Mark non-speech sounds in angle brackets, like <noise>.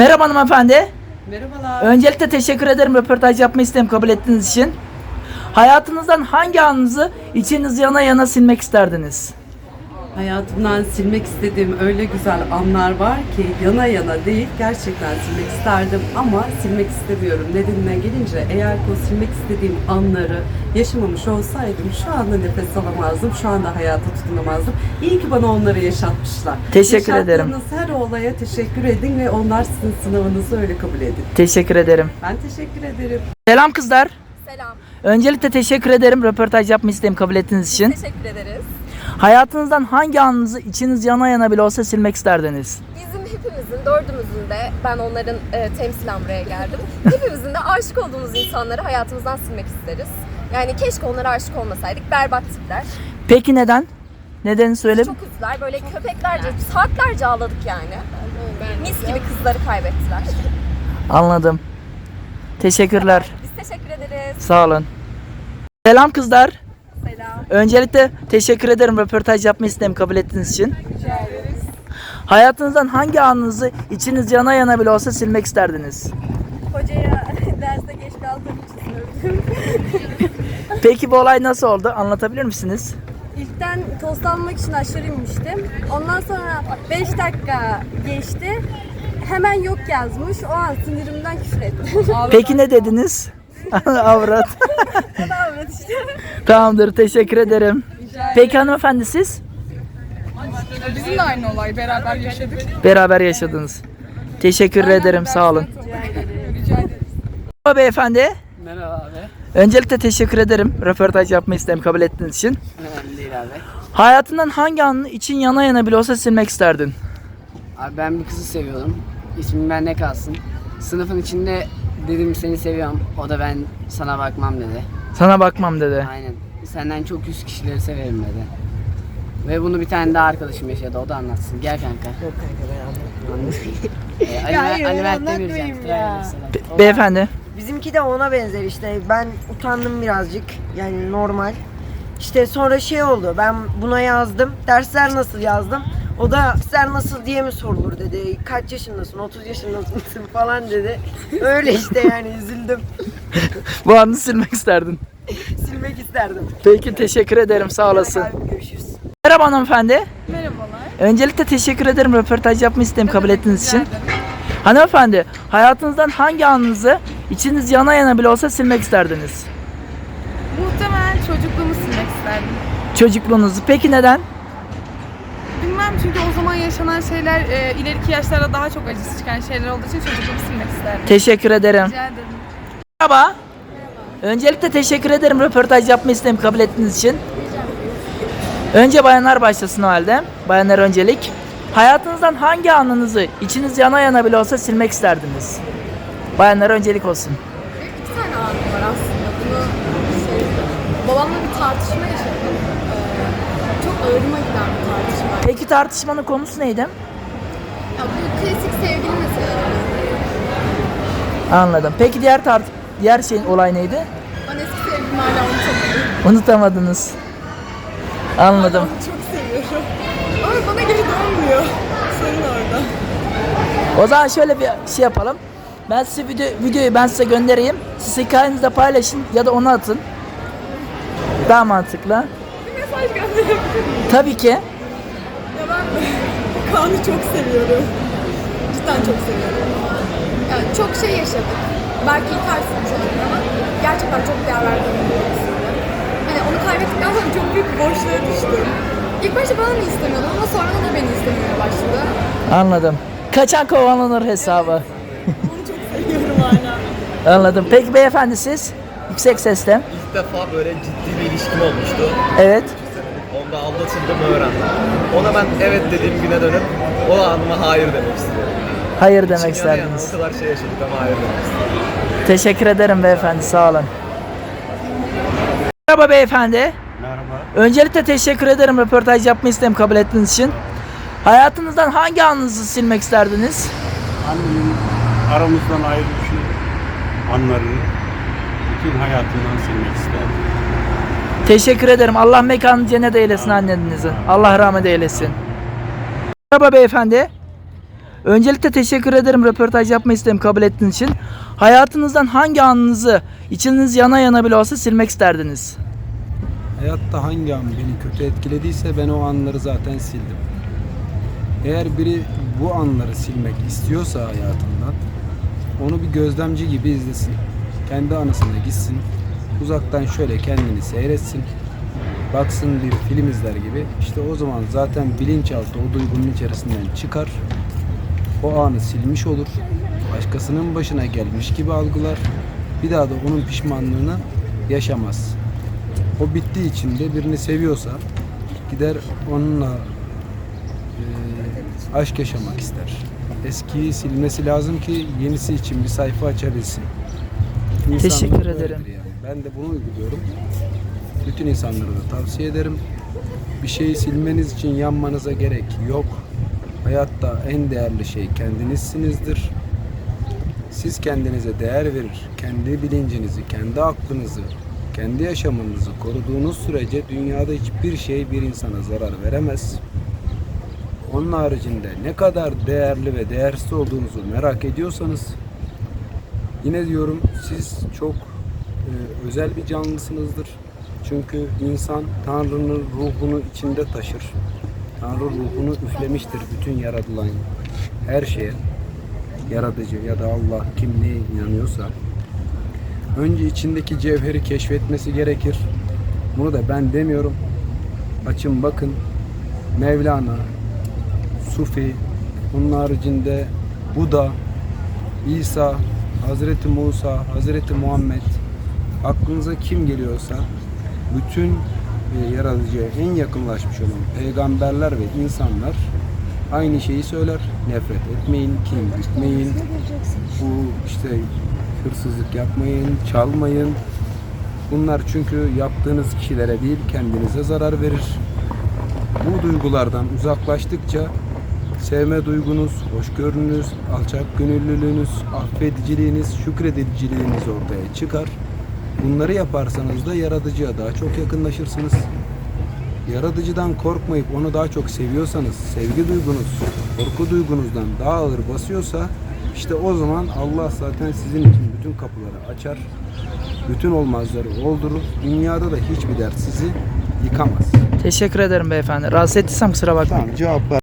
Merhaba hanımefendi. Merhabalar. Öncelikle teşekkür ederim röportaj yapma isteğimi kabul ettiğiniz için. Hayatınızdan hangi anınızı içiniz yana yana silmek isterdiniz? Hayatımdan silmek istediğim öyle güzel anlar var ki yana yana değil gerçekten silmek isterdim ama silmek istemiyorum. Nedenine gelince eğer o silmek istediğim anları yaşamamış olsaydım şu anda nefes alamazdım, şu anda hayata tutunamazdım. İyi ki bana onları yaşatmışlar. Teşekkür ederim. Her olaya teşekkür edin ve onlar sizin sınavınızı öyle kabul edin. Teşekkür ederim. Ben teşekkür ederim. Selam kızlar. Selam. Öncelikle teşekkür ederim röportaj yapma isteğimi kabul ettiğiniz için. Teşekkür ederiz. Hayatınızdan hangi anınızı içiniz yana yana bile olsa silmek isterdiniz? Bizim hepimizin, dördümüzün de, ben onların e, temsilen buraya geldim. <laughs> Hepimizin de aşık olduğumuz insanları hayatımızdan silmek isteriz. Yani keşke onlara aşık olmasaydık. Berbat tipler. Peki neden? Nedenini söyle. Çok üzdüler. Böyle köpeklerce, saatlerce ağladık yani. Mis gibi kızları kaybettiler. Anladım. Teşekkürler. Biz teşekkür ederiz. Sağ olun. Selam kızlar. Selam. Öncelikle teşekkür ederim röportaj yapma isteğimi kabul ettiğiniz için. Hayatınızdan hangi anınızı içiniz yana yana bile olsa silmek isterdiniz? Hocaya <laughs> derste geç kaldığım için <laughs> Peki bu olay nasıl oldu? Anlatabilir misiniz? İlkten tost almak için aşağı inmiştim. Ondan sonra 5 dakika geçti. Hemen yok yazmış. O an sinirimden küfür ettim. Peki ne dediniz? <laughs> Avrat. Tamamdır teşekkür ederim. Peki hanımefendi siz? Bizim de aynı olay beraber yaşadık. Beraber yaşadınız. Teşekkür ederim sağ olun. Merhaba beyefendi. Merhaba abi. Öncelikle teşekkür ederim röportaj yapma isteğimi kabul ettiğiniz için. Önemli değil abi. Hayatından hangi anını için yana yana bile olsa silmek isterdin? Abi ben bir kızı seviyordum. İsmim bende kalsın. Sınıfın içinde dedim seni seviyorum. O da ben sana bakmam dedi. Sana bakmam dedi. Aynen. Senden çok yüz kişileri severim dedi. Ve bunu bir tane daha arkadaşım yaşadı. O da anlatsın. Gel kanka. Yok kanka ben anlatmayayım. <laughs> Ali, hayır, Ali Mert Demircan. ya. Be- beyefendi. Bizimki de ona benzer işte. Ben utandım birazcık. Yani normal. İşte sonra şey oldu. Ben buna yazdım. Dersler nasıl yazdım. O da dersler nasıl diye mi sorulur dedi. Kaç yaşındasın? 30 yaşındasın <laughs> falan dedi. Öyle işte yani üzüldüm. <laughs> Bu anını silmek isterdin. Silmek isterdim. Peki teşekkür ederim sağ olasın. Abi, görüşürüz. Merhaba hanımefendi. Merhabalar. Öncelikle teşekkür ederim röportaj yapma isteğimi kabul ettiğiniz için. Hanımefendi hayatınızdan hangi anınızı içiniz yana yana bile olsa silmek isterdiniz? Muhtemelen çocukluğumu silmek isterdim. Çocukluğunuzu. Peki neden? Çünkü o zaman yaşanan şeyler e, ileriki yaşlarda daha çok acısı çıkan şeyler olduğu için çocukluğumu silmek isterdim. Teşekkür ederim. Rica ederim. Merhaba. Öncelikle teşekkür ederim röportaj yapma isteğimi kabul ettiğiniz için. Önce bayanlar başlasın o halde. Bayanlar öncelik. Hayatınızdan hangi anınızı içiniz yana yana bile olsa silmek isterdiniz? Bayanlar öncelik olsun. Bir tane anım var aslında. Bunu şey, babamla bir tartışma yaşadım. Çok ağırıma giden bir tartışma. Peki tartışmanın konusu neydi? Ya bu klasik sevgili meseleleri. Anladım. Peki diğer tart diğer şeyin olay neydi? Ben eski sevgilimi hala unutamadım. Unutamadınız. Anladım. Onu çok seviyorum. Ama bana geri dönmüyor. Sorun orada. O zaman şöyle bir şey yapalım. Ben size video, videoyu ben size göndereyim. Siz hikayenizde paylaşın ya da onu atın. Daha mantıklı. Bir mesaj gönderebilir miyim? Tabii ki. Ya ben <laughs> Kaan'ı çok seviyorum. Cidden çok seviyorum. Yani çok şey yaşadık. Belki yıkarsın çok ama gerçekten çok değer verdiğim birisiydi. Hani onu kaybettikten sonra çok büyük bir boşluğa düştüm. İlk başta bana mı istemiyordu ama sonra da beni istemeye başladı. Anladım. Kaçan kovalanır hesabı. Onu çok seviyorum hala. Anladım. Peki beyefendi siz? Yüksek sesle. İlk defa böyle ciddi bir ilişkim olmuştu. Evet. Onda aldatıldığımı öğrendim. Ona ben evet dediğim güne dönüp o anıma hayır demek istiyorum. Hayır demek isterdiniz. o kadar şey yaşadık ama hayır demek istiyorum. Teşekkür ederim beyefendi. Sağ olun. Merhaba beyefendi. Merhaba. Öncelikle teşekkür ederim röportaj yapma isteğimi kabul ettiğiniz için. Hayatınızdan hangi anınızı silmek isterdiniz? Annemin aramızdan ayrılışı anlarını bütün hayatımdan silmek isterdim. Teşekkür ederim. Allah mekanı cennet eylesin annenizin. Allah rahmet eylesin. Merhaba beyefendi. Öncelikle teşekkür ederim röportaj yapma isteğimi kabul ettiğiniz için. Hayatınızdan hangi anınızı içiniz yana yana bile olsa silmek isterdiniz? Hayatta hangi an beni kötü etkilediyse ben o anları zaten sildim. Eğer biri bu anları silmek istiyorsa hayatından onu bir gözlemci gibi izlesin. Kendi anısına gitsin. Uzaktan şöyle kendini seyretsin. Baksın bir film izler gibi. İşte o zaman zaten bilinçaltı o duygunun içerisinden çıkar. O anı silmiş olur. Başkasının başına gelmiş gibi algılar. Bir daha da onun pişmanlığını yaşamaz. O bittiği için de birini seviyorsa gider onunla e, aşk yaşamak ister. Eskiyi silmesi lazım ki yenisi için bir sayfa açabilsin. İnsanlık Teşekkür ederim. Yani. Ben de bunu uyguluyorum. Bütün insanlara da tavsiye ederim. Bir şeyi silmeniz için yanmanıza gerek yok. Hayatta en değerli şey kendinizsinizdir. Siz kendinize değer verir, kendi bilincinizi, kendi aklınızı, kendi yaşamınızı koruduğunuz sürece dünyada hiçbir şey bir insana zarar veremez. Onun haricinde ne kadar değerli ve değersiz olduğunuzu merak ediyorsanız yine diyorum siz çok e, özel bir canlısınızdır. Çünkü insan Tanrı'nın ruhunu içinde taşır. Tanrı ruhunu üflemiştir bütün yaratılan her şeye. Yaratıcı ya da Allah kim neye inanıyorsa önce içindeki cevheri keşfetmesi gerekir. Bunu da ben demiyorum. Açın bakın. Mevlana, Sufi, onun haricinde Buda, İsa, Hazreti Musa, Hazreti Muhammed aklınıza kim geliyorsa bütün e, yaratıcıya en yakınlaşmış olan peygamberler ve insanlar aynı şeyi söyler. Nefret etmeyin, kin gütmeyin, bu işte hırsızlık yapmayın, çalmayın. Bunlar çünkü yaptığınız kişilere değil kendinize zarar verir. Bu duygulardan uzaklaştıkça sevme duygunuz, hoşgörünüz, alçak gönüllülüğünüz, affediciliğiniz, şükrediciliğiniz ortaya çıkar. Bunları yaparsanız da yaratıcıya daha çok yakınlaşırsınız. Yaratıcıdan korkmayıp onu daha çok seviyorsanız, sevgi duygunuz, korku duygunuzdan daha ağır basıyorsa işte o zaman Allah zaten sizin için bütün kapıları açar. Bütün olmazları oldurur. Dünyada da hiçbir dert sizi yıkamaz. Teşekkür ederim beyefendi. Rahatsız ettiysem kusura bakmayın. Tamam cevap ver.